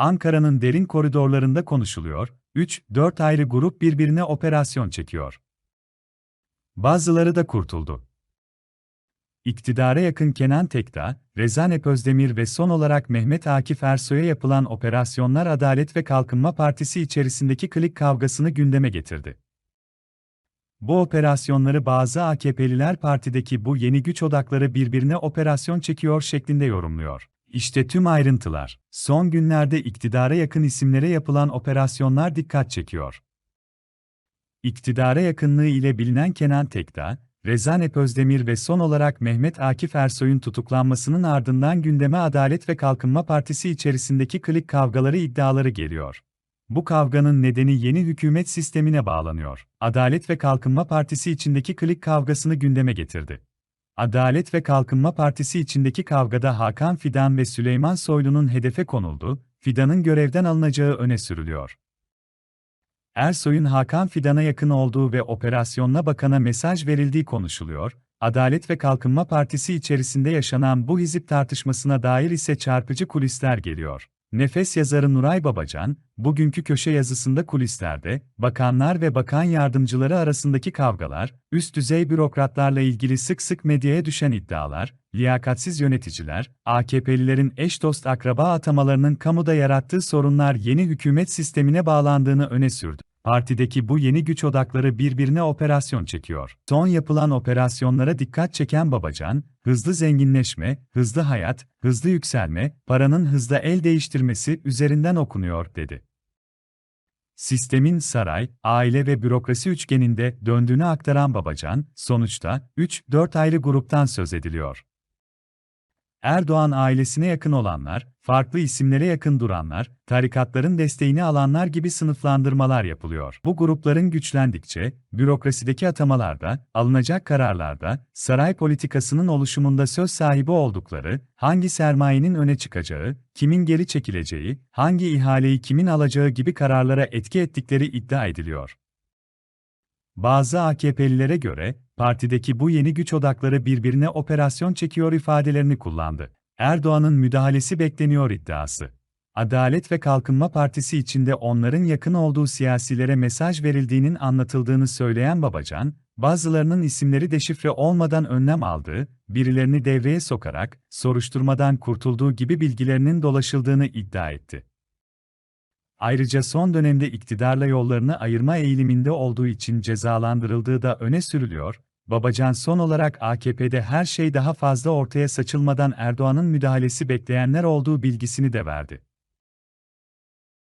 Ankara'nın derin koridorlarında konuşuluyor, 3-4 ayrı grup birbirine operasyon çekiyor. Bazıları da kurtuldu. İktidara yakın Kenan Tekdağ, Rezan Özdemir ve son olarak Mehmet Akif Ersoy'a yapılan operasyonlar Adalet ve Kalkınma Partisi içerisindeki klik kavgasını gündeme getirdi. Bu operasyonları bazı AKP'liler partideki bu yeni güç odakları birbirine operasyon çekiyor şeklinde yorumluyor. İşte tüm ayrıntılar. Son günlerde iktidara yakın isimlere yapılan operasyonlar dikkat çekiyor. İktidara yakınlığı ile bilinen Kenan Tekdağ, Rezan Özdemir ve son olarak Mehmet Akif Ersoy'un tutuklanmasının ardından gündeme Adalet ve Kalkınma Partisi içerisindeki klik kavgaları iddiaları geliyor. Bu kavganın nedeni yeni hükümet sistemine bağlanıyor. Adalet ve Kalkınma Partisi içindeki klik kavgasını gündeme getirdi. Adalet ve Kalkınma Partisi içindeki kavgada Hakan Fidan ve Süleyman Soylu'nun hedefe konuldu, Fidan'ın görevden alınacağı öne sürülüyor. Ersoy'un Hakan Fidan'a yakın olduğu ve operasyonla bakana mesaj verildiği konuşuluyor, Adalet ve Kalkınma Partisi içerisinde yaşanan bu hizip tartışmasına dair ise çarpıcı kulisler geliyor. Nefes yazarı Nuray Babacan, bugünkü köşe yazısında kulislerde, bakanlar ve bakan yardımcıları arasındaki kavgalar, üst düzey bürokratlarla ilgili sık sık medyaya düşen iddialar, liyakatsiz yöneticiler, AKP'lilerin eş dost akraba atamalarının kamuda yarattığı sorunlar yeni hükümet sistemine bağlandığını öne sürdü. Partideki bu yeni güç odakları birbirine operasyon çekiyor. Son yapılan operasyonlara dikkat çeken Babacan, hızlı zenginleşme, hızlı hayat, hızlı yükselme, paranın hızla el değiştirmesi üzerinden okunuyor dedi. Sistemin saray, aile ve bürokrasi üçgeninde döndüğünü aktaran Babacan, sonuçta 3-4 ayrı gruptan söz ediliyor. Erdoğan ailesine yakın olanlar, farklı isimlere yakın duranlar, tarikatların desteğini alanlar gibi sınıflandırmalar yapılıyor. Bu grupların güçlendikçe, bürokrasideki atamalarda, alınacak kararlarda, saray politikasının oluşumunda söz sahibi oldukları, hangi sermayenin öne çıkacağı, kimin geri çekileceği, hangi ihaleyi kimin alacağı gibi kararlara etki ettikleri iddia ediliyor. Bazı AKP'lilere göre, partideki bu yeni güç odakları birbirine operasyon çekiyor ifadelerini kullandı. Erdoğan'ın müdahalesi bekleniyor iddiası. Adalet ve Kalkınma Partisi içinde onların yakın olduğu siyasilere mesaj verildiğinin anlatıldığını söyleyen Babacan, bazılarının isimleri deşifre olmadan önlem aldığı, birilerini devreye sokarak, soruşturmadan kurtulduğu gibi bilgilerinin dolaşıldığını iddia etti. Ayrıca son dönemde iktidarla yollarını ayırma eğiliminde olduğu için cezalandırıldığı da öne sürülüyor. Babacan son olarak AKP'de her şey daha fazla ortaya saçılmadan Erdoğan'ın müdahalesi bekleyenler olduğu bilgisini de verdi.